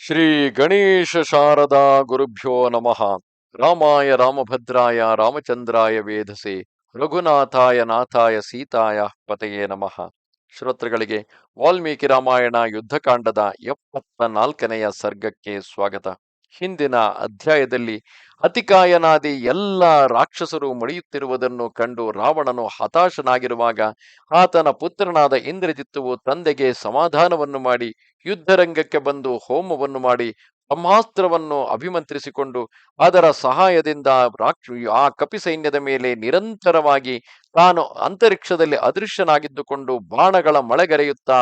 ಶ್ರೀ ಗಣೇಶ ಶಾರದಾ ಗುರುಭ್ಯೋ ನಮಃ. ರಾಮಾಯ ರಾಮಭದ್ರಾಯ ರಾಮಚಂದ್ರಾಯ ವೇಧಸೆ ರಘುನಾಥಾಯ ನಾಥಾಯ ಸೀತಾಯ ಪತೆಯೇ ನಮಃ. ಶ್ರೋತೃಗಳಿಗೆ ವಾಲ್ಮೀಕಿ ರಾಮಾಯಣ ಯುದ್ಧಕಾಂಡದ ಎಪ್ಪತ್ತ ನಾಲ್ಕನೆಯ ಸರ್ಗಕ್ಕೆ ಸ್ವಾಗತ. ಹಿಂದಿನ ಅಧ್ಯಾಯದಲ್ಲಿ ಅತಿಕಾಯನಾದಿ ಎಲ್ಲ ರಾಕ್ಷಸರು ಮಡಿಯುತ್ತಿರುವುದನ್ನು ಕಂಡು ರಾವಣನು ಹತಾಶನಾಗಿರುವಾಗ ಆತನ ಪುತ್ರನಾದ ಇಂದ್ರಜಿತ್ತುವು ತಂದೆಗೆ ಸಮಾಧಾನವನ್ನು ಮಾಡಿ ಯುದ್ಧರಂಗಕ್ಕೆ ಬಂದು ಹೋಮವನ್ನು ಮಾಡಿ ಬ್ರಹ್ಮಾಸ್ತ್ರವನ್ನು ಅಭಿಮಂತ್ರಿಸಿಕೊಂಡು ಅದರ ಸಹಾಯದಿಂದ ರಾಕ್ಷ ಆ ಕಪಿ ಸೈನ್ಯದ ಮೇಲೆ ನಿರಂತರವಾಗಿ ತಾನು ಅಂತರಿಕ್ಷದಲ್ಲಿ ಅದೃಶ್ಯನಾಗಿದ್ದುಕೊಂಡು ಬಾಣಗಳ ಮಳೆಗರೆಯುತ್ತಾ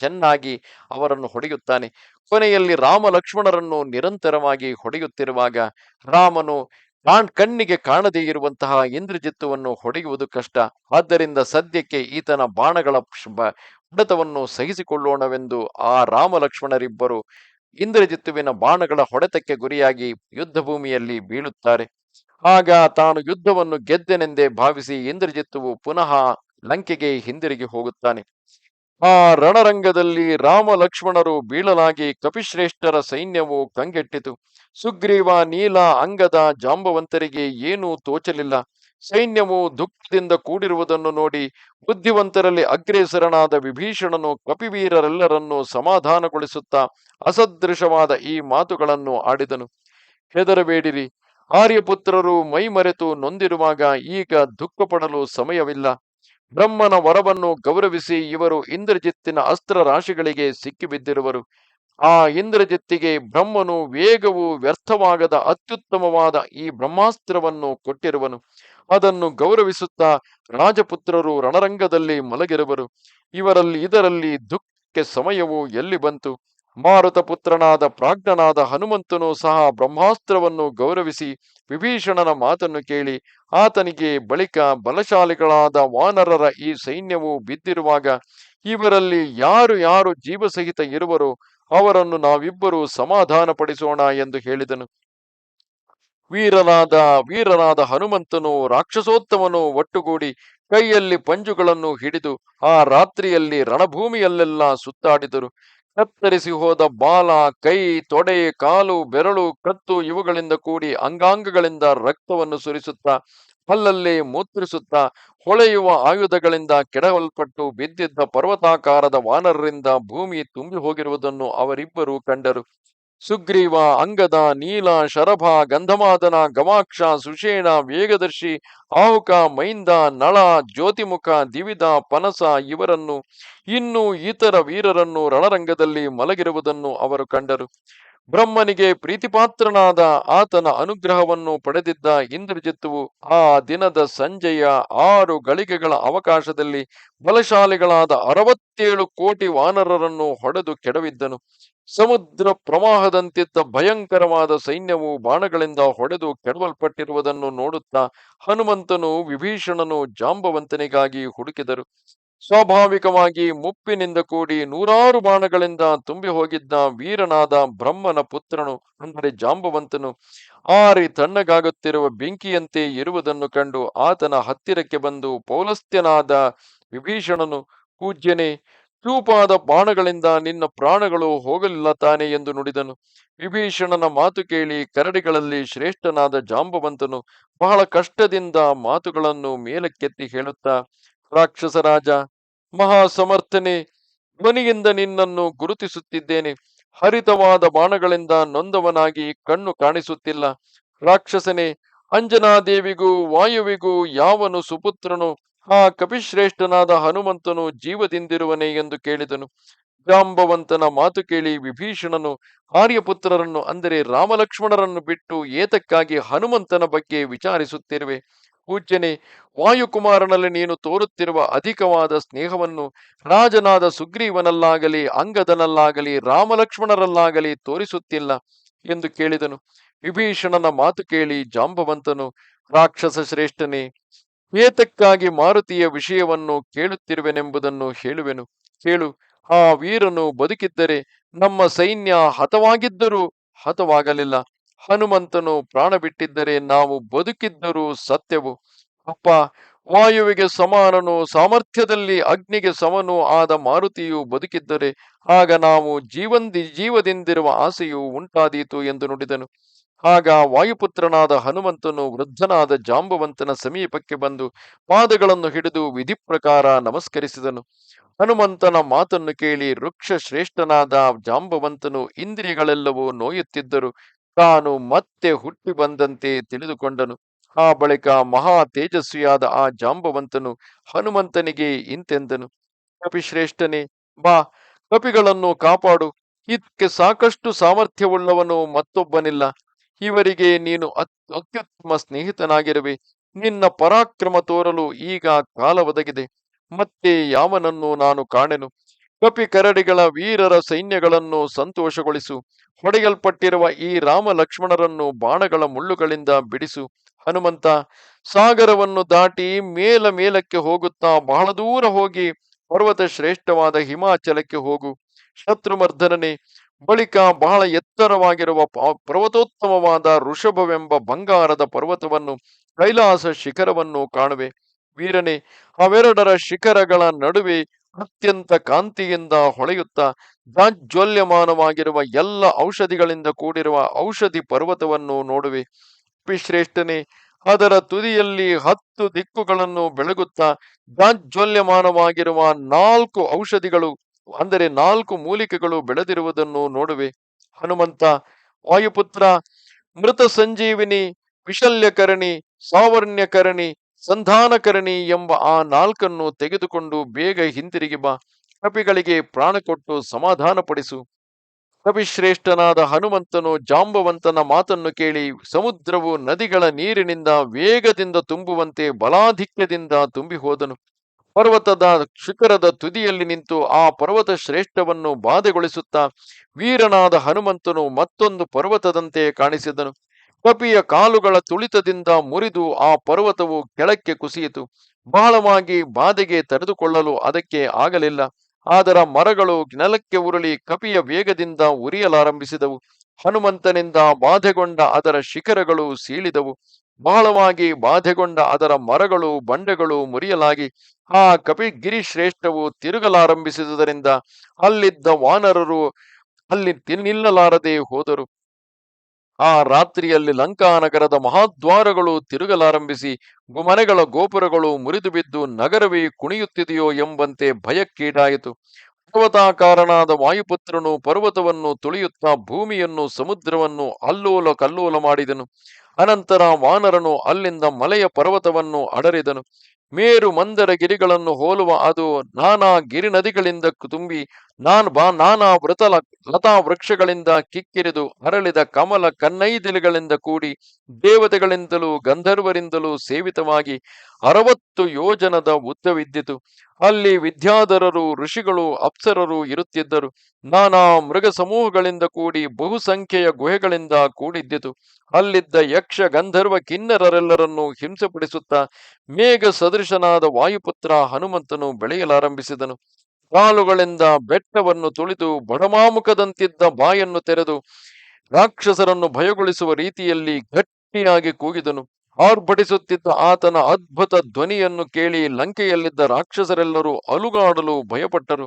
ಚೆನ್ನಾಗಿ ಅವರನ್ನು ಹೊಡೆಯುತ್ತಾನೆ. ಕೊನೆಯಲ್ಲಿ ರಾಮ ಲಕ್ಷ್ಮಣರನ್ನು ನಿರಂತರವಾಗಿ ಹೊಡೆಯುತ್ತಿರುವಾಗ ರಾಮನು ಕಾಣ್ ಕಣ್ಣಿಗೆ ಕಾಣದೇ ಇರುವಂತಹ ಇಂದ್ರಜಿತ್ತುವನ್ನು ಹೊಡೆಯುವುದು ಕಷ್ಟ. ಆದ್ದರಿಂದ ಸದ್ಯಕ್ಕೆ ಈತನ ಬಾಣಗಳ ಹೊಡೆತವನ್ನು ಸಹಿಸಿಕೊಳ್ಳೋಣವೆಂದು ಆ ರಾಮ ಲಕ್ಷ್ಮಣರಿಬ್ಬರು ಇಂದ್ರಜಿತ್ತುವಿನ ಬಾಣಗಳ ಹೊಡೆತಕ್ಕೆ ಗುರಿಯಾಗಿ ಯುದ್ಧ ಭೂಮಿಯಲ್ಲಿ ಬೀಳುತ್ತಾರೆ. ಆಗ ತಾನು ಯುದ್ಧವನ್ನು ಗೆದ್ದೆನೆಂದೇ ಭಾವಿಸಿ ಇಂದ್ರಜಿತ್ತುವು ಪುನಃ ಲಂಕೆಗೆ ಹಿಂದಿರುಗಿ ಹೋಗುತ್ತಾನೆ. ಆ ರಣರಂಗದಲ್ಲಿ ರಾಮ ಲಕ್ಷ್ಮಣರು ಬೀಳಲಾಗಿ ಕಪಿಶ್ರೇಷ್ಠರ ಸೈನ್ಯವು ಕಂಗೆಟ್ಟಿತು. ಸುಗ್ರೀವ, ನೀಲ, ಅಂಗದ, ಜಾಂಬವಂತರಿಗೆ ಏನೂ ತೋಚಲಿಲ್ಲ. ಸೈನ್ಯವು ದುಃಖದಿಂದ ಕೂಡಿರುವುದನ್ನು ನೋಡಿ ಬುದ್ಧಿವಂತರಲ್ಲಿ ಅಗ್ರೇಸರನಾದ ವಿಭೀಷಣನು ಕಪಿವೀರರೆಲ್ಲರನ್ನು ಸಮಾಧಾನಗೊಳಿಸುತ್ತಾ ಅಸದೃಶವಾದ ಈ ಮಾತುಗಳನ್ನು ಆಡಿದನು. ಹೆದರಬೇಡಿರಿ. ಆರ್ಯಪುತ್ರರು ಮೈಮರೆತು ನೊಂದಿರುವಾಗ ಈಗ ದುಃಖ ಪಡಲು ಸಮಯವಿಲ್ಲ. ಬ್ರಹ್ಮನ ವರವನ್ನು ಗೌರವಿಸಿ ಇವರು ಇಂದ್ರಜಿತ್ತಿನ ಅಸ್ತ್ರ ರಾಶಿಗಳಿಗೆ ಸಿಕ್ಕಿಬಿದ್ದಿರುವರು. ಆ ಇಂದ್ರಜಿತ್ತಿಗೆ ಬ್ರಹ್ಮನು ವೇಗವು ವ್ಯರ್ಥವಾಗದ ಅತ್ಯುತ್ತಮವಾದ ಈ ಬ್ರಹ್ಮಾಸ್ತ್ರವನ್ನು ಕೊಟ್ಟಿರುವನು. ಅದನ್ನು ಗೌರವಿಸುತ್ತಾ ರಾಜಪುತ್ರರು ರಣರಂಗದಲ್ಲಿ ಮಲಗಿರುವರು. ಇವರಲ್ಲಿ ಇದರಲ್ಲಿ ದುಃಖಕ್ಕೆ ಸಮಯವು ಎಲ್ಲಿ ಬಂತು? ಮಾರುತ ಪುತ್ರನಾದ ಪ್ರಾಜ್ಞನಾದ ಹನುಮಂತನು ಸಹ ಬ್ರಹ್ಮಾಸ್ತ್ರವನ್ನು ಗೌರವಿಸಿ ವಿಭೀಷಣನ ಮಾತನ್ನು ಕೇಳಿ ಆತನಿಗೆ ಬಳಿಕ ಬಲಶಾಲಿಗಳಾದ ವಾನರರ ಈ ಸೈನ್ಯವು ಬಿದ್ದಿರುವಾಗ ಇವರಲ್ಲಿ ಯಾರು ಯಾರು ಜೀವಸಹಿತ ಇರುವರೋ ಅವರನ್ನು ನಾವಿಬ್ಬರು ಸಮಾಧಾನಪಡಿಸೋಣ ಎಂದು ಹೇಳಿದನು. ವೀರನಾದ ವೀರನಾದ ಹನುಮಂತನು ರಾಕ್ಷಸೋತ್ತಮನು ಒಟ್ಟುಗೂಡಿ ಕೈಯಲ್ಲಿ ಪಂಜುಗಳನ್ನು ಹಿಡಿದು ಆ ರಾತ್ರಿಯಲ್ಲಿ ರಣಭೂಮಿಯಲ್ಲೆಲ್ಲ ಸುತ್ತಾಡಿದರು. ಕತ್ತರಿಸಿ ಹೋದ ಬಾಲ, ಕೈ, ತೊಡೆ, ಕಾಲು, ಬೆರಳು, ಕತ್ತು ಇವುಗಳಿಂದ ಕೂಡಿ ಅಂಗಾಂಗಗಳಿಂದ ರಕ್ತವನ್ನು ಸುರಿಸುತ್ತಾ ಅಲ್ಲಲ್ಲಿ ಮೂತ್ರಿಸುತ್ತಾ, ಹೊಳೆಯುವ ಆಯುಧಗಳಿಂದ ಕೆಡವಲ್ಪಟ್ಟು ಬಿದ್ದಿದ್ದ ಪರ್ವತಾಕಾರದ ವಾನರರಿಂದ ಭೂಮಿ ತುಂಬಿ ಹೋಗಿರುವುದನ್ನು ಅವರಿಬ್ಬರು ಕಂಡರು. ಸುಗ್ರೀವ, ಅಂಗದ, ನೀಲ, ಶರಭ, ಗಂಧಮಾದನ ಗವಾಕ್ಷ ಸುಷೇಣ, ವೇಗದರ್ಶಿ, ಆಹುಕ, ಮೈಂದ, ನಳ, ಜ್ಯೋತಿಮುಖ, ದಿವಿದ, ಪನಸ ಇವರನ್ನು, ಇನ್ನು ಇತರ ವೀರರನ್ನು ರಣರಂಗದಲ್ಲಿ ಮಲಗಿರುವುದನ್ನು ಅವರು ಕಂಡರು. ಬ್ರಹ್ಮನಿಗೆ ಪ್ರೀತಿಪಾತ್ರನಾದ ಆತನ ಅನುಗ್ರಹವನ್ನು ಪಡೆದಿದ್ದ ಇಂದ್ರಜಿತ್ತುವು ಆ ದಿನದ ಸಂಜೆಯ ಆರು ಗಳಿಗೆಗಳ ಅವಕಾಶದಲ್ಲಿ ಬಲಶಾಲಿಗಳಾದ ಅರವತ್ತೇಳು ಕೋಟಿ ವಾನರರನ್ನು ಹೊಡೆದು ಕೆಡವಿದ್ದನು. ಸಮುದ್ರ ಪ್ರವಾಹದಂತಿದ್ದ ಭಯಂಕರವಾದ ಸೈನ್ಯವು ಬಾಣಗಳಿಂದ ಹೊಡೆದು ಕೆಡವಲ್ಪಟ್ಟಿರುವುದನ್ನು ನೋಡುತ್ತಾ ಹನುಮಂತನು ವಿಭೀಷಣನು ಜಾಂಬವಂತನಿಗಾಗಿ ಹುಡುಕಿದರು. ಸ್ವಾಭಾವಿಕವಾಗಿ ಮುಪ್ಪಿನಿಂದ ಕೂಡಿ ನೂರಾರು ಬಾಣಗಳಿಂದ ತುಂಬಿ ಹೋಗಿದ್ದ ವೀರನಾದ ಬ್ರಹ್ಮನ ಪುತ್ರನು, ಅಂದರೆ ಜಾಂಬವಂತನು, ಆರಿ ತಣ್ಣಗಾಗುತ್ತಿರುವ ಬೆಂಕಿಯಂತೆ ಇರುವುದನ್ನು ಕಂಡು ಆತನ ಹತ್ತಿರಕ್ಕೆ ಬಂದು ಪೌಲಸ್ತ್ಯನಾದ ವಿಭೀಷಣನು, ಪೂಜ್ಯನೆ ಚೂಪಾದ ಬಾಣಗಳಿಂದ ನಿನ್ನ ಪ್ರಾಣಗಳು ಹೋಗಲಿಲ್ಲ ತಾನೆ ಎಂದು ನುಡಿದನು. ವಿಭೀಷಣನ ಮಾತು ಕೇಳಿ ಕರಡಿಗಳಲ್ಲಿ ಶ್ರೇಷ್ಠನಾದ ಜಾಂಬವಂತನು ಬಹಳ ಕಷ್ಟದಿಂದ ಮಾತುಗಳನ್ನು ಮೇಲಕ್ಕೆತ್ತಿ ಹೇಳುತ್ತಾ ರಾಕ್ಷಸರಾಜ ಮಹಾ ಸಮರ್ಥನೆ ಧ್ವನಿಯಿಂದ ನಿನ್ನನ್ನು ಗುರುತಿಸುತ್ತಿದ್ದೇನೆ. ಹರಿತವಾದ ಬಾಣಗಳಿಂದ ನೊಂದವನಾಗಿ ಕಣ್ಣು ಕಾಣಿಸುತ್ತಿಲ್ಲ. ರಾಕ್ಷಸನೇ, ಅಂಜನಾದೇವಿಗೂ ವಾಯುವಿಗೂ ಯಾವನು ಸುಪುತ್ರನು? ಆ ಕಪಿಶ್ರೇಷ್ಠನಾದ ಹನುಮಂತನು ಜೀವದಿಂದಿರುವನೆ ಎಂದು ಕೇಳಿದನು. ಜಾಂಬವಂತನ ಮಾತು ಕೇಳಿ ವಿಭೀಷಣನು ಆರ್ಯಪುತ್ರರನ್ನು ಅಂದರೆ ರಾಮಲಕ್ಷ್ಮಣರನ್ನು ಬಿಟ್ಟು ಏತಕ್ಕಾಗಿ ಹನುಮಂತನ ಬಗ್ಗೆ ವಿಚಾರಿಸುತ್ತಿರುವೆ. ಪೂಜ್ಯನೇ, ವಾಯುಕುಮಾರನಲ್ಲಿ ನೀನು ತೋರುತ್ತಿರುವ ಅಧಿಕವಾದ ಸ್ನೇಹವನ್ನು ರಾಜನಾದ ಸುಗ್ರೀವನಲ್ಲಾಗಲಿ, ಅಂಗದನಲ್ಲಾಗಲಿ, ರಾಮಲಕ್ಷ್ಮಣರಲ್ಲಾಗಲಿ ತೋರಿಸುತ್ತಿಲ್ಲ ಎಂದು ಕೇಳಿದನು. ವಿಭೀಷಣನ ಮಾತು ಕೇಳಿ ಜಾಂಬವಂತನು, ರಾಕ್ಷಸ ಶ್ರೇಷ್ಠನೇ, ಏತಕ್ಕಾಗಿ ಮಾರುತಿಯ ವಿಷಯವನ್ನು ಕೇಳುತ್ತಿರುವೆನೆಂಬುದನ್ನು ಹೇಳುವೆನು. ಕೇಳು, ಆ ವೀರನು ಬದುಕಿದ್ದರೆ ನಮ್ಮ ಸೈನ್ಯ ಹತವಾಗಿದ್ದರೂ ಹತವಾಗಲಿಲ್ಲ. ಹನುಮಂತನು ಪ್ರಾಣ ಬಿಟ್ಟಿದ್ದರೆ ನಾವು ಬದುಕಿದ್ದರೂ ಸತ್ಯವು. ಅಪ್ಪ, ವಾಯುವಿಗೆ ಸಮಾನನು, ಸಾಮರ್ಥ್ಯದಲ್ಲಿ ಅಗ್ನಿಗೆ ಸಮನು ಆದ ಮಾರುತಿಯು ಬದುಕಿದ್ದರೆ ಆಗ ನಾವು ಜೀವಂದಿ, ಜೀವದಿಂದಿರುವ ಆಸೆಯು ಉಂಟಾದೀತು ಎಂದು ನುಡಿದನು. ಆಗ ವಾಯುಪುತ್ರನಾದ ಹನುಮಂತನು ವೃದ್ಧನಾದ ಜಾಂಬವಂತನ ಸಮೀಪಕ್ಕೆ ಬಂದು ಪಾದಗಳನ್ನು ಹಿಡಿದು ವಿಧಿ ಪ್ರಕಾರ ನಮಸ್ಕರಿಸಿದನು. ಹನುಮಂತನ ಮಾತನ್ನು ಕೇಳಿ ವೃಕ್ಷ ಶ್ರೇಷ್ಠನಾದ ಜಾಂಬವಂತನು ಇಂದ್ರಿಯಗಳೆಲ್ಲವೂ ನೋಯುತ್ತಿದ್ದರು. ತಾನು ಮತ್ತೆ ಹುಟ್ಟಿ ಬಂದಂತೆ ತಿಳಿದುಕೊಂಡನು. ಆ ಬಳಿಕ ಮಹಾ ತೇಜಸ್ವಿಯಾದ ಆ ಜಾಂಬವಂತನು ಹನುಮಂತನಿಗೆ ಇಂತೆಂದನು. ಕಪಿಶ್ರೇಷ್ಠನೇ, ಬಾ, ಕಪಿಗಳನ್ನು ಕಾಪಾಡು. ಇದಕ್ಕೆ ಸಾಕಷ್ಟು ಸಾಮರ್ಥ್ಯವುಳ್ಳವನು ಮತ್ತೊಬ್ಬನಿಲ್ಲ. ಇವರಿಗೆ ನೀನು ಅತ್, ಅತ್ಯುತ್ತಮ ಸ್ನೇಹಿತನಾಗಿರುವೆ. ನಿನ್ನ ಪರಾಕ್ರಮ ತೋರಲು ಈಗ ಕಾಲ ಒದಗಿದೆ. ಮತ್ತೆ ಯಾವನನ್ನು ನಾನು ಕಾಣೆನು? ಕಪಿ ಕರಡಿಗಳ ವೀರರ ಸೈನ್ಯಗಳನ್ನು ಸಂತೋಷಗೊಳಿಸು. ಹೊಡೆಯಲ್ಪಟ್ಟಿರುವ ಈ ರಾಮ ಲಕ್ಷ್ಮಣರನ್ನು ಬಾಣಗಳ ಮುಳ್ಳುಗಳಿಂದ ಬಿಡಿಸು. ಹನುಮಂತ, ಸಾಗರವನ್ನು ದಾಟಿ ಮೇಲ ಮೇಲಕ್ಕೆ ಹೋಗುತ್ತಾ ಬಹಳ ದೂರ ಹೋಗಿ ಪರ್ವತ ಶ್ರೇಷ್ಠವಾದ ಹಿಮಾಚಲಕ್ಕೆ ಹೋಗು. ಶತ್ರುಮರ್ಧನನೇ ಬಳಿಕ ಬಹಳ ಎತ್ತರವಾಗಿರುವ ಪರ್ವತೋತ್ತಮವಾದ ಋಷಭವೆಂಬ ಬಂಗಾರದ ಪರ್ವತವನ್ನು ಕೈಲಾಸ ಶಿಖರವನ್ನು ಕಾಣುವೆ. ವೀರನೇ, ಅವೆರಡರ ಶಿಖರಗಳ ನಡುವೆ ಅತ್ಯಂತ ಕಾಂತಿಯಿಂದ ಹೊಳೆಯುತ್ತಾ ಜಾಜ್ವಲ್ಯಮಾನವಾಗಿರುವ ಎಲ್ಲ ಔಷಧಿಗಳಿಂದ ಕೂಡಿರುವ ಔಷಧಿ ಪರ್ವತವನ್ನು ನೋಡುವೆ. ಶ್ರೇಷ್ಠನೇ ಅದರ ತುದಿಯಲ್ಲಿ ಹತ್ತು ದಿಕ್ಕುಗಳನ್ನು ಬೆಳಗುತ್ತಾ ಜಾಜ್ವಲ್ಯಮಾನವಾಗಿರುವ ನಾಲ್ಕು ಔಷಧಿಗಳು, ಅಂದರೆ ನಾಲ್ಕು ಮೂಲಿಕೆಗಳು ಬೆಳೆದಿರುವುದನ್ನು ನೋಡುವೆ. ಹನುಮಂತ, ವಾಯುಪುತ್ರ, ಮೃತ ಸಂಜೀವಿನಿ, ವಿಶಲ್ಯಕರಣಿ, ಸಾವರ್ಣ್ಯಕರಣಿ ಸಂಧಾನಕರಣಿ ಎಂಬ ಆ ನಾಲ್ಕನ್ನು ತೆಗೆದುಕೊಂಡು ಬೇಗ ಹಿಂದಿರುಗಿ ಬಾ. ಕಪಿಗಳಿಗೆ ಪ್ರಾಣ ಕೊಟ್ಟು ಸಮಾಧಾನಪಡಿಸು. ಕಪಿಶ್ರೇಷ್ಠನಾದ ಹನುಮಂತನು ಜಾಂಬವಂತನ ಮಾತನ್ನು ಕೇಳಿ ಸಮುದ್ರವು ನದಿಗಳ ನೀರಿನಿಂದ ವೇಗದಿಂದ ತುಂಬುವಂತೆ ಬಲಾಧಿಕ್ಯದಿಂದ ತುಂಬಿ ಹೋದನು ಪರ್ವತದ ಶಿಖರದ ತುದಿಯಲ್ಲಿ ನಿಂತು ಆ ಪರ್ವತ ಶ್ರೇಷ್ಠವನ್ನು ಬಾಧೆಗೊಳಿಸುತ್ತಾ ವೀರನಾದ ಹನುಮಂತನು ಮತ್ತೊಂದು ಪರ್ವತದಂತೆ ಕಾಣಿಸಿದನು. ಕಪಿಯ ಕಾಲುಗಳ ತುಳಿತದಿಂದ ಮುರಿದು ಆ ಪರ್ವತವು ಕೆಳಕ್ಕೆ ಕುಸಿಯಿತು. ಬಹಳವಾಗಿ ಬಾಧೆಗೆ ತಡೆದುಕೊಳ್ಳಲು ಅದಕ್ಕೆ ಆಗಲಿಲ್ಲ. ಅದರ ಮರಗಳು ನೆಲಕ್ಕೆ ಉರುಳಿ ಕಪಿಯ ವೇಗದಿಂದ ಉರಿಯಲಾರಂಭಿಸಿದವು. ಹನುಮಂತನಿಂದ ಬಾಧೆಗೊಂಡ ಅದರ ಶಿಖರಗಳು ಸೀಳಿದವು. ಬಹಳವಾಗಿ ಬಾಧೆಗೊಂಡ ಅದರ ಮರಗಳು, ಬಂಡೆಗಳು ಮುರಿಯಲಾಗಿ. ಆ ಕಪಿಗಿರಿ ಶ್ರೇಷ್ಠವು ತಿರುಗಲಾರಂಭಿಸಿದುದರಿಂದ ಅಲ್ಲಿದ್ದ ವಾನರರು ಅಲ್ಲಿ ನಿಲ್ಲಲಾರದೆ ಹೋದರು. ಆ ರಾತ್ರಿಯಲ್ಲಿ ಲಂಕಾನಗರದ ಮಹಾದ್ವಾರಗಳು ತಿರುಗಲಾರಂಭಿಸಿ ಮನೆಗಳ ಗೋಪುರಗಳು ಮುರಿದು ಬಿದ್ದು ನಗರವೇ ಕುಣಿಯುತ್ತಿದೆಯೋ ಎಂಬಂತೆ ಭಯಕ್ಕೀಡಾಯಿತು. ಪರ್ವತಾಕಾರನಾದ ವಾಯುಪುತ್ರನು ಪರ್ವತವನ್ನು ತುಳಿಯುತ್ತಾ ಭೂಮಿಯನ್ನು ಸಮುದ್ರವನ್ನು ಅಲ್ಲೋಲ ಕಲ್ಲೋಲ ಮಾಡಿದನು. ಅನಂತರ ವಾನರನು ಅಲ್ಲಿಂದ ಮಲೆಯ ಪರ್ವತವನ್ನು ಅಡರಿದನು. ಮೇರು ಮಂದರ ಗಿರಿಗಳನ್ನು ಹೋಲುವ ಅದು ನಾನಾ ಗಿರಿ ನದಿಗಳಿಂದ ತುಂಬಿ ನಾನ್ ಬಾ, ನಾನಾ ವೃತ ಲ- ಲತಾ ವೃಕ್ಷಗಳಿಂದ ಕಿಕ್ಕಿರಿದು ಅರಳಿದ ಕಮಲ ಕನ್ನೈದಿಲಿಗಳಿಂದ ಕೂಡಿ ದೇವತೆಗಳಿಂದಲೂ ಗಂಧರ್ವರಿಂದಲೂ ಸೇವಿತವಾಗಿ ಅರವತ್ತು ಯೋಜನದ ಉದ್ದವಿದ್ದಿತು. ಅಲ್ಲಿ ವಿದ್ಯಾಧರರು, ಋಷಿಗಳು, ಅಪ್ಸರರು ಇರುತ್ತಿದ್ದರು. ನಾನಾ ಮೃಗ ಸಮೂಹಗಳಿಂದ ಕೂಡಿ ಬಹುಸಂಖ್ಯೆಯ ಗುಹೆಗಳಿಂದ ಕೂಡಿದ್ದಿತು. ಅಲ್ಲಿದ್ದ ಯಕ್ಷ ಗಂಧರ್ವ ಕಿನ್ನರರೆಲ್ಲರನ್ನು ಹಿಂಸೆಪಡಿಸುತ್ತಾ ಮೇಘ ಸದೃಶನಾದ ವಾಯುಪುತ್ರ ಹನುಮಂತನು ಬೆಳೆಯಲಾರಂಭಿಸಿದನು. ಕಾಲುಗಳಿಂದ ಬೆಟ್ಟವನ್ನು ತುಳಿದು ಬಡಮಾಮುಖದಂತಿದ್ದ ಬಾಯನ್ನು ತೆರೆದು ರಾಕ್ಷಸರನ್ನು ಭಯಗೊಳಿಸುವ ರೀತಿಯಲ್ಲಿ ಗಟ್ಟಿಯಾಗಿ ಕೂಗಿದನು. ಆರ್ಭಟಿಸುತ್ತಿದ್ದ ಆತನ ಅದ್ಭುತ ಧ್ವನಿಯನ್ನು ಕೇಳಿ ಲಂಕೆಯಲ್ಲಿದ್ದ ರಾಕ್ಷಸರೆಲ್ಲರೂ ಅಲುಗಾಡಲು ಭಯಪಟ್ಟರು.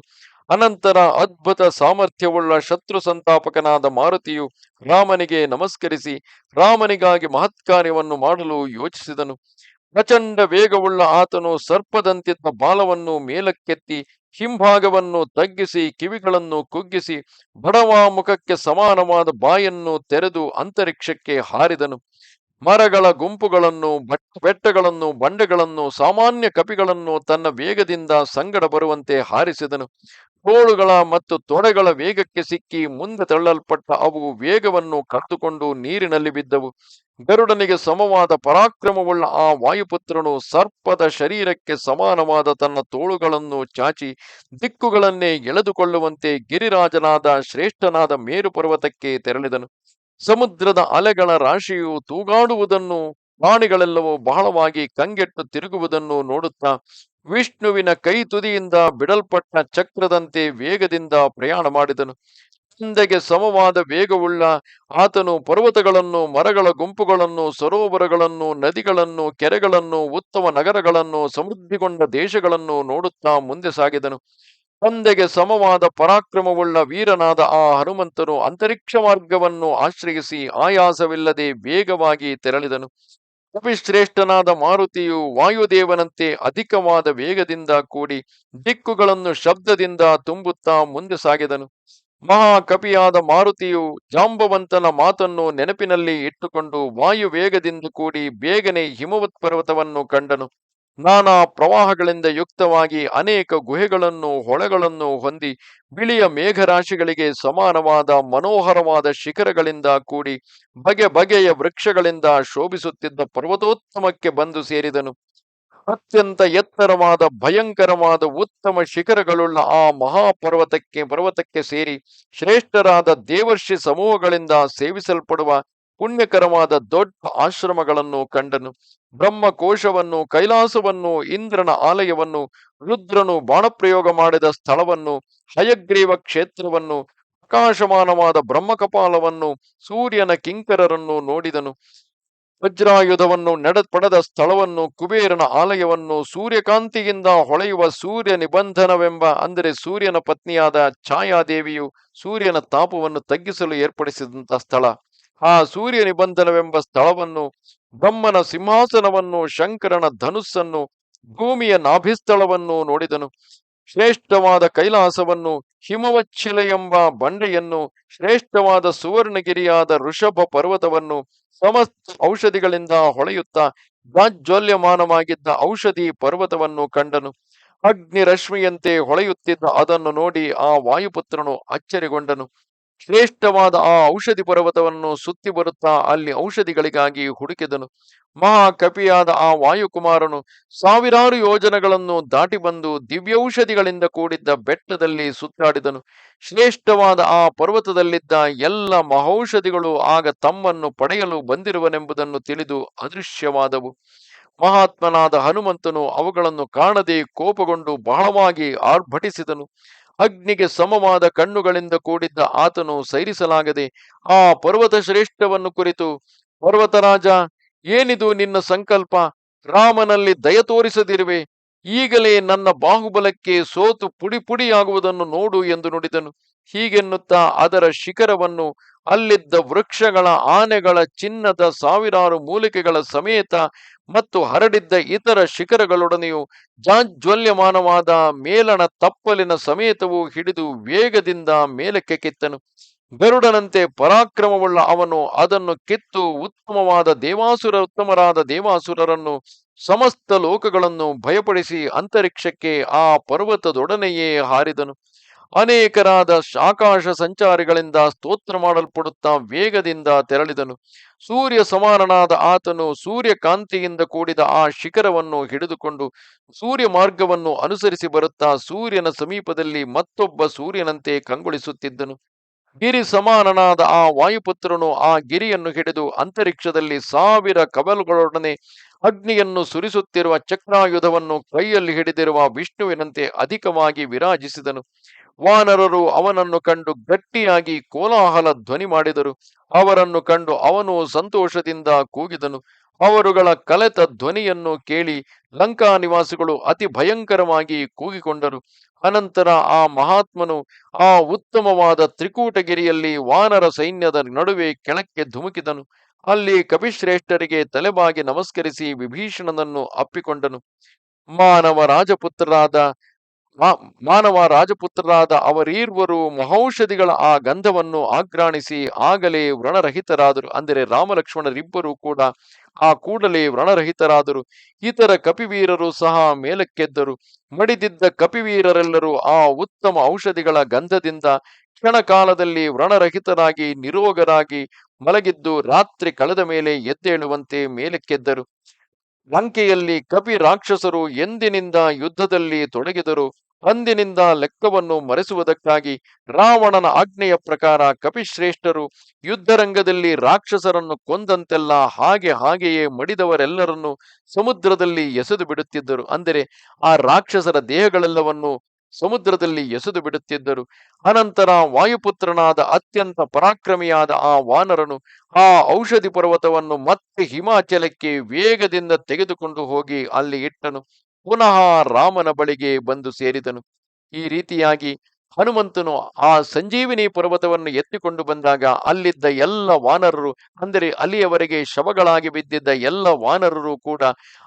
ಅನಂತರ ಅದ್ಭುತ ಸಾಮರ್ಥ್ಯವುಳ್ಳ ಶತ್ರು ಸಂತಾಪಕನಾದ ಮಾರುತಿಯು ರಾಮನಿಗೆ ನಮಸ್ಕರಿಸಿ ರಾಮನಿಗಾಗಿ ಮಹತ್ಕಾರ್ಯವನ್ನು ಮಾಡಲು ಯೋಚಿಸಿದನು. ಪ್ರಚಂಡ ವೇಗವುಳ್ಳ ಆತನು ಸರ್ಪದಂತಿದ್ದ ಬಾಲವನ್ನು ಮೇಲಕ್ಕೆತ್ತಿ, ಹಿಂಭಾಗವನ್ನು ತಗ್ಗಿಸಿ, ಕಿವಿಗಳನ್ನು ಕುಗ್ಗಿಸಿ, ಬಡವ ಮುಖಕ್ಕೆ ಸಮಾನವಾದ ಬಾಯನ್ನು ತೆರೆದು ಅಂತರಿಕ್ಷಕ್ಕೆ ಹಾರಿದನು. ಮರಗಳ ಗುಂಪುಗಳನ್ನು, ಬಟ್- ಬೆಟ್ಟಗಳನ್ನು, ಬಂಡೆಗಳನ್ನು, ಸಾಮಾನ್ಯ ಕಪಿಗಳನ್ನು ತನ್ನ ವೇಗದಿಂದ ಸಂಗಡ ಬರುವಂತೆ ಹಾರಿಸಿದನು. ತೋಳುಗಳ ಮತ್ತು ತೊಡೆಗಳ ವೇಗಕ್ಕೆ ಸಿಕ್ಕಿ ಮುಂದೆ ತಳ್ಳಲ್ಪಟ್ಟ ಅವು ವೇಗವನ್ನು ಕತ್ತುಕೊಂಡು ನೀರಿನಲ್ಲಿ ಬಿದ್ದವು. ಗರುಡನಿಗೆ ಸಮವಾದ ಪರಾಕ್ರಮವುಳ್ಳ ಆ ವಾಯುಪುತ್ರನು ಸರ್ಪದ ಶರೀರಕ್ಕೆ ಸಮಾನವಾದ ತನ್ನ ತೋಳುಗಳನ್ನು ಚಾಚಿ ದಿಕ್ಕುಗಳನ್ನೇ ಎಳೆದುಕೊಳ್ಳುವಂತೆ ಗಿರಿರಾಜನಾದ ಶ್ರೇಷ್ಠನಾದ ಮೇರು ಪರ್ವತಕ್ಕೆ ತೆರಳಿದನು. ಸಮುದ್ರದ ಅಲೆಗಳ ರಾಶಿಯು ತೂಗಾಡುವುದನ್ನು ಪ್ರಾಣಿಗಳೆಲ್ಲವೂ ಬಹಳವಾಗಿ ಕಂಗೆಟ್ಟು ತಿರುಗುವುದನ್ನು ನೋಡುತ್ತಾ ವಿಷ್ಣುವಿನ ಕೈ ತುದಿಯಿಂದ ಬಿಡಲ್ಪಟ್ಟ ಚಕ್ರದಂತೆ ವೇಗದಿಂದ ಪ್ರಯಾಣ ಮಾಡಿದನು. ತಂದೆಗೆ ಸಮವಾದ ವೇಗವುಳ್ಳ ಆತನು ಪರ್ವತಗಳನ್ನು, ಮರಗಳ ಗುಂಪುಗಳನ್ನು, ಸರೋವರಗಳನ್ನು, ನದಿಗಳನ್ನು, ಕೆರೆಗಳನ್ನು, ಉತ್ತಮ ನಗರಗಳನ್ನು, ಸಮೃದ್ಧಿಗೊಂಡ ದೇಶಗಳನ್ನು ನೋಡುತ್ತಾ ಮುಂದೆ ಸಾಗಿದನು. ತಂದೆಗೆ ಸಮವಾದ ಪರಾಕ್ರಮವುಳ್ಳ ವೀರನಾದ ಆ ಹನುಮಂತನು ಅಂತರಿಕ್ಷ ಮಾರ್ಗವನ್ನು ಆಶ್ರಯಿಸಿ ಆಯಾಸವಿಲ್ಲದೆ ವೇಗವಾಗಿ ತೆರಳಿದನು. ಕಪಿಶ್ರೇಷ್ಠನಾದ ಮಾರುತಿಯು ವಾಯುದೇವನಂತೆ ಅಧಿಕವಾದ ವೇಗದಿಂದ ಕೂಡಿ ದಿಕ್ಕುಗಳನ್ನು ಶಬ್ದದಿಂದ ತುಂಬುತ್ತಾ ಮುಂದೆ ಸಾಗಿದನು. ಮಹಾಕಪಿಯಾದ ಮಾರುತಿಯು ಜಾಂಬವಂತನ ಮಾತನ್ನು ನೆನಪಿನಲ್ಲಿ ಇಟ್ಟುಕೊಂಡು ವಾಯು ವೇಗದಿಂದ ಕೂಡಿ ಬೇಗನೆ ಹಿಮವತ್ ಪರ್ವತವನ್ನು ಕಂಡನು. ನಾನಾ ಪ್ರವಾಹಗಳಿಂದ ಯುಕ್ತವಾಗಿ ಅನೇಕ ಗುಹೆಗಳನ್ನು, ಹೊಳೆಗಳನ್ನು ಹೊಂದಿ ಬಿಳಿಯ ಮೇಘರಾಶಿಗಳಿಗೆ ಸಮಾನವಾದ ಮನೋಹರವಾದ ಶಿಖರಗಳಿಂದ ಕೂಡಿ ಬಗೆ ಬಗೆಯ ವೃಕ್ಷಗಳಿಂದ ಶೋಭಿಸುತ್ತಿದ್ದ ಪರ್ವತೋತ್ತಮಕ್ಕೆ ಬಂದು ಸೇರಿದನು. ಅತ್ಯಂತ ಎತ್ತರವಾದ, ಭಯಂಕರವಾದ, ಉತ್ತಮ ಶಿಖರಗಳುಳ್ಳ ಆ ಮಹಾಪರ್ವತಕ್ಕೆ, ಪರ್ವತಕ್ಕೆ ಸೇರಿ ಶ್ರೇಷ್ಠರಾದ ದೇವರ್ಷಿ ಸಮೂಹಗಳಿಂದ ಸೇವಿಸಲ್ಪಡುವ ಪುಣ್ಯಕರವಾದ ದೊಡ್ಡ ಆಶ್ರಮಗಳನ್ನು ಕಂಡನು. ಬ್ರಹ್ಮಕೋಶವನ್ನು, ಕೈಲಾಸವನ್ನು, ಇಂದ್ರನ ಆಲಯವನ್ನು, ರುದ್ರನು ಬಾಣಪ್ರಯೋಗ ಮಾಡಿದ ಸ್ಥಳವನ್ನು, ಹಯಗ್ರೀವ ಕ್ಷೇತ್ರವನ್ನು ಪ್ರಕಾಶಮಾನವಾದ ಬ್ರಹ್ಮಕಪಾಲವನ್ನು, ಸೂರ್ಯನ ಕಿಂಕರರನ್ನು ನೋಡಿದನು. ವಜ್ರಾಯುಧವನ್ನು ನಡ, ಪಡೆದ ಸ್ಥಳವನ್ನು, ಕುಬೇರನ ಆಲಯವನ್ನು, ಸೂರ್ಯಕಾಂತಿಯಿಂದ ಹೊಳೆಯುವ ಸೂರ್ಯ ನಿಬಂಧನವೆಂಬ, ಅಂದರೆ ಸೂರ್ಯನ ಪತ್ನಿಯಾದ ಛಾಯಾದೇವಿಯು ಸೂರ್ಯನ ತಾಪವನ್ನು ತಗ್ಗಿಸಲು ಏರ್ಪಡಿಸಿದಂತಹ ಸ್ಥಳ. ಆ ಸೂರ್ಯ ನಿಬಂಧನವೆಂಬ ಸ್ಥಳವನ್ನು, ಬ್ರಹ್ಮನ ಸಿಂಹಾಸನವನ್ನು, ಶಂಕರನ ಧನುಸ್ಸನ್ನು, ಭೂಮಿಯ ನಾಭಿಸ್ಥಳವನ್ನು ನೋಡಿದನು. ಶ್ರೇಷ್ಠವಾದ ಕೈಲಾಸವನ್ನು ಹಿಮವಚ್ಛಿಲ ಎಂಬ ಬಂಡೆಯನ್ನು, ಶ್ರೇಷ್ಠವಾದ ಸುವರ್ಣಗಿರಿಯಾದ ಋಷಭ ಪರ್ವತವನ್ನು ಸಮಸ್ತ ಔಷಧಿಗಳಿಂದ ಹೊಳೆಯುತ್ತಾ ಜಾಜ್ವಲ್ಯಮಾನವಾಗಿದ್ದ ಔಷಧಿ ಪರ್ವತವನ್ನು ಕಂಡನು. ಅಗ್ನಿ ರಶ್ಮಿಯಂತೆ ಹೊಳೆಯುತ್ತಿದ್ದ ಅದನ್ನು ನೋಡಿ ಆ ವಾಯುಪುತ್ರನು ಅಚ್ಚರಿಗೊಂಡನು. ಶ್ರೇಷ್ಠವಾದ ಆ ಔಷಧಿ ಪರ್ವತವನ್ನು ಸುತ್ತಿ ಬರುತ್ತಾ ಅಲ್ಲಿ ಔಷಧಿಗಳಿಗಾಗಿ ಹುಡುಕಿದನು. ಮಹಾಕಪಿಯಾದ ಆ ವಾಯುಕುಮಾರನು ಸಾವಿರಾರು ಯೋಜನೆಗಳನ್ನು ದಾಟಿ ಬಂದು ದಿವ್ಯೌಷಧಿಗಳಿಂದ ಕೂಡಿದ್ದ ಬೆಟ್ಟದಲ್ಲಿ ಸುತ್ತಾಡಿದನು. ಶ್ರೇಷ್ಠವಾದ ಆ ಪರ್ವತದಲ್ಲಿದ್ದ ಎಲ್ಲ ಮಹೌಷಧಿಗಳು ಆಗ ತಮ್ಮನ್ನು ಪಡೆಯಲು ಬಂದಿರುವನೆಂಬುದನ್ನು ತಿಳಿದು ಅದೃಶ್ಯವಾದವು. ಮಹಾತ್ಮನಾದ ಹನುಮಂತನು ಅವುಗಳನ್ನು ಕಾಣದೆ ಕೋಪಗೊಂಡು ಬಹಳವಾಗಿ ಆರ್ಭಟಿಸಿದನು. ಅಗ್ನಿಗೆ ಸಮವಾದ ಕಣ್ಣುಗಳಿಂದ ಕೂಡಿದ್ದ ಆತನು ಸೈರಿಸಲಾಗದೆ ಆ ಪರ್ವತ ಶ್ರೇಷ್ಠವನ್ನು ಕುರಿತು ಪರ್ವತರಾಜ ಏನಿದು ನಿನ್ನ ಸಂಕಲ್ಪ? ರಾಮನಲ್ಲಿ ದಯ ತೋರಿಸದಿರುವೆ. ಈಗಲೇ ನನ್ನ ಬಾಹುಬಲಕ್ಕೆ ಸೋತು ಪುಡಿ ಪುಡಿಯಾಗುವುದನ್ನು ನೋಡು ಎಂದು ನುಡಿದನು. ಹೀಗೆನ್ನುತ್ತಾ ಅದರ ಶಿಖರವನ್ನು ಅಲ್ಲಿದ್ದ ವೃಕ್ಷಗಳ ಆನೆಗಳ ಚಿನ್ನದ ಸಾವಿರಾರು ಮೂಲಿಕೆಗಳ ಸಮೇತ ಮತ್ತು ಹರಡಿದ್ದ ಇತರ ಶಿಖರಗಳೊಡನೆಯೂ ಜಾಜ್ವಲ್ಯಮಾನವಾದ ಮೇಲಣ ತಪ್ಪಲಿನ ಸಮೇತವೂ ಹಿಡಿದು ವೇಗದಿಂದ ಮೇಲಕ್ಕೆ ಕಿತ್ತನು. ಗರುಡನಂತೆ ಪರಾಕ್ರಮವುಳ್ಳ ಅವನು ಅದನ್ನು ಕಿತ್ತು ಉತ್ತಮವಾದ ದೇವಾಸುರ, ಉತ್ತಮರಾದ ದೇವಾಸುರರನ್ನು ಸಮಸ್ತ ಲೋಕಗಳನ್ನು ಭಯಪಡಿಸಿ ಅಂತರಿಕ್ಷಕ್ಕೆ ಆ ಪರ್ವತದೊಡನೆಯೇ ಹಾರಿದನು. ಅನೇಕರಾದ ಆಕಾಶ ಸಂಚಾರಿಗಳಿಂದ ಸ್ತೋತ್ರ ಮಾಡಲ್ಪಡುತ್ತಾ ವೇಗದಿಂದ ತೆರಳಿದನು. ಸೂರ್ಯ ಸಮಾನನಾದ ಆತನು ಸೂರ್ಯಕಾಂತಿಯಿಂದ ಕೂಡಿದ ಆ ಶಿಖರವನ್ನು ಹಿಡಿದುಕೊಂಡು ಸೂರ್ಯ ಮಾರ್ಗವನ್ನು ಅನುಸರಿಸಿ ಬರುತ್ತಾ ಸೂರ್ಯನ ಸಮೀಪದಲ್ಲಿ ಮತ್ತೊಬ್ಬ ಸೂರ್ಯನಂತೆ ಕಂಗೊಳಿಸುತ್ತಿದ್ದನು. ಗಿರಿ ಸಮಾನನಾದ ಆ ವಾಯುಪುತ್ರನು ಆ ಗಿರಿಯನ್ನು ಹಿಡಿದು ಅಂತರಿಕ್ಷದಲ್ಲಿ ಸಾವಿರ ಕವಲುಗಳೊಡನೆ ಅಗ್ನಿಯನ್ನು ಸುರಿಸುತ್ತಿರುವ ಚಕ್ರಾಯುಧವನ್ನು ಕೈಯಲ್ಲಿ ಹಿಡಿದಿರುವ ವಿಷ್ಣುವಿನಂತೆ ಅಧಿಕವಾಗಿ ವಿರಾಜಿಸಿದನು. ವಾನರರು ಅವನನ್ನು ಕಂಡು ಗಟ್ಟಿಯಾಗಿ ಕೋಲಾಹಲ ಧ್ವನಿ ಮಾಡಿದರು. ಅವರನ್ನು ಕಂಡು ಅವನು ಸಂತೋಷದಿಂದ ಕೂಗಿದನು. ಅವರುಗಳ ಕಲೆತ ಧ್ವನಿಯನ್ನು ಕೇಳಿ ಲಂಕಾ ನಿವಾಸಿಗಳು ಅತಿ ಭಯಂಕರವಾಗಿ ಕೂಗಿಕೊಂಡರು. ಅನಂತರ ಆ ಮಹಾತ್ಮನು ಆ ಉತ್ತಮವಾದ ತ್ರಿಕೂಟಗಿರಿಯಲ್ಲಿ ವಾನರ ಸೈನ್ಯದ ನಡುವೆ ಕೆಳಕ್ಕೆ ಧುಮುಕಿದನು. ಅಲ್ಲಿ ಕವಿಶ್ರೇಷ್ಠರಿಗೆ ತಲೆಬಾಗಿ ನಮಸ್ಕರಿಸಿ ವಿಭೀಷಣನನ್ನು ಅಪ್ಪಿಕೊಂಡನು. ಮಾನವ ರಾಜಪುತ್ರರಾದ ಮಾನವ ರಾಜಪುತ್ರರಾದ ಅವರೀರ್ವರು ಮಹೌಷಧಿಗಳ ಆ ಗಂಧವನ್ನು ಆಗ್ರಾಣಿಸಿ ಆಗಲೇ ವ್ರಣರಹಿತರಾದರು. ಅಂದರೆ ರಾಮಲಕ್ಷ್ಮಣರಿಬ್ಬರೂ ಕೂಡ ಆ ಕೂಡಲೇ ವ್ರಣರಹಿತರಾದರು. ಇತರ ಕಪಿವೀರರು ಸಹ ಮೇಲಕ್ಕೆದ್ದರು. ಮಡಿದಿದ್ದ ಕಪಿವೀರರೆಲ್ಲರೂ ಆ ಉತ್ತಮ ಔಷಧಿಗಳ ಗಂಧದಿಂದ ಕ್ಷಣಕಾಲದಲ್ಲಿ ವ್ರಣರಹಿತರಾಗಿ, ನಿರೋಗರಾಗಿ ಮಲಗಿದ್ದು ರಾತ್ರಿ ಕಳೆದ ಮೇಲೆ ಎದ್ದೇಳುವಂತೆ ಮೇಲಕ್ಕೆದ್ದರು. ಲಂಕೆಯಲ್ಲಿ ಕಪಿ ರಾಕ್ಷಸರು ಎಂದಿನಿಂದ ಯುದ್ಧದಲ್ಲಿ ತೊಡಗಿದರು, ಅಂದಿನಿಂದ ಲೆಕ್ಕವನ್ನು ಮರೆಸುವುದಕ್ಕಾಗಿ ರಾವಣನ ಆಜ್ಞೆಯ ಪ್ರಕಾರ ಕಪಿಶ್ರೇಷ್ಠರು ಯುದ್ಧರಂಗದಲ್ಲಿ ರಾಕ್ಷಸರನ್ನು ಕೊಂದಂತೆಲ್ಲ ಹಾಗೆ ಹಾಗೆಯೇ ಮಡಿದವರೆಲ್ಲರನ್ನು ಸಮುದ್ರದಲ್ಲಿ ಎಸೆದು ಬಿಡುತ್ತಿದ್ದರು. ಅಂದರೆ ಆ ರಾಕ್ಷಸರ ದೇಹಗಳೆಲ್ಲವನ್ನು ಸಮುದ್ರದಲ್ಲಿ ಎಸೆದು ಬಿಡುತ್ತಿದ್ದರು. ಅನಂತರ ವಾಯುಪುತ್ರನಾದ ಅತ್ಯಂತ ಪರಾಕ್ರಮಿಯಾದ ಆ ವಾನರನು ಆ ಔಷಧಿ ಪರ್ವತವನ್ನು ಮತ್ತೆ ಹಿಮಾಚಲಕ್ಕೆ ವೇಗದಿಂದ ತೆಗೆದುಕೊಂಡು ಹೋಗಿ ಅಲ್ಲಿ ಇಟ್ಟನು. ಪುನಃ ರಾಮನ ಬಳಿಗೆ ಬಂದು ಸೇರಿದನು. ಈ ರೀತಿಯಾಗಿ ಹನುಮಂತನು ಆ ಸಂಜೀವಿನಿ ಪರ್ವತವನ್ನು ಎತ್ತಿಕೊಂಡು ಬಂದಾಗ ಅಲ್ಲಿದ್ದ ಎಲ್ಲ ವಾನರರು, ಅಂದರೆ ಅಲ್ಲಿಯವರೆಗೆ ಶವಗಳಾಗಿ ಬಿದ್ದಿದ್ದ ಎಲ್ಲ ವಾನರರು ಕೂಡ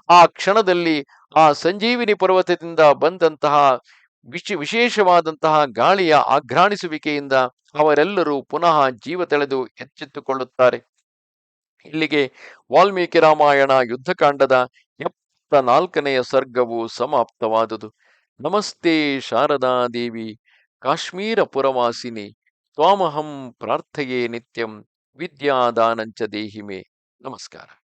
ಆ ಕ್ಷಣದಲ್ಲಿ ಆ ಸಂಜೀವಿನಿ ಪರ್ವತದಿಂದ ಬಂದಂತಹ ವಿಶ್, ವಿಶೇಷವಾದಂತಹ ಗಾಳಿಯ ಆಘ್ರಾಣಿಸುವಿಕೆಯಿಂದ ಅವರೆಲ್ಲರೂ ಪುನಃ ಜೀವ ತೆಳೆದು ಎಚ್ಚೆತ್ತುಕೊಳ್ಳುತ್ತಾರೆ. ಇಲ್ಲಿಗೆ ವಾಲ್ಮೀಕಿ ರಾಮಾಯಣ ಯುದ್ಧಕಾಂಡದ ಎಪ್ಪತ್ತ ನಾಲ್ಕನೆಯ ಸರ್ಗವು ಸಮಾಪ್ತವಾದುದು. ನಮಸ್ತೆ ಶಾರದಾ ದೇವಿ, ಕಾಶ್ಮೀರ ಪುರವಾಸಿನಿ, ತ್ವಾಮಹಂ ಪ್ರಾರ್ಥೆಯೇ ನಿತ್ಯಂ ವಿದ್ಯಾದಾನಂಚ ದೇಹಿಮೆ. ನಮಸ್ಕಾರ.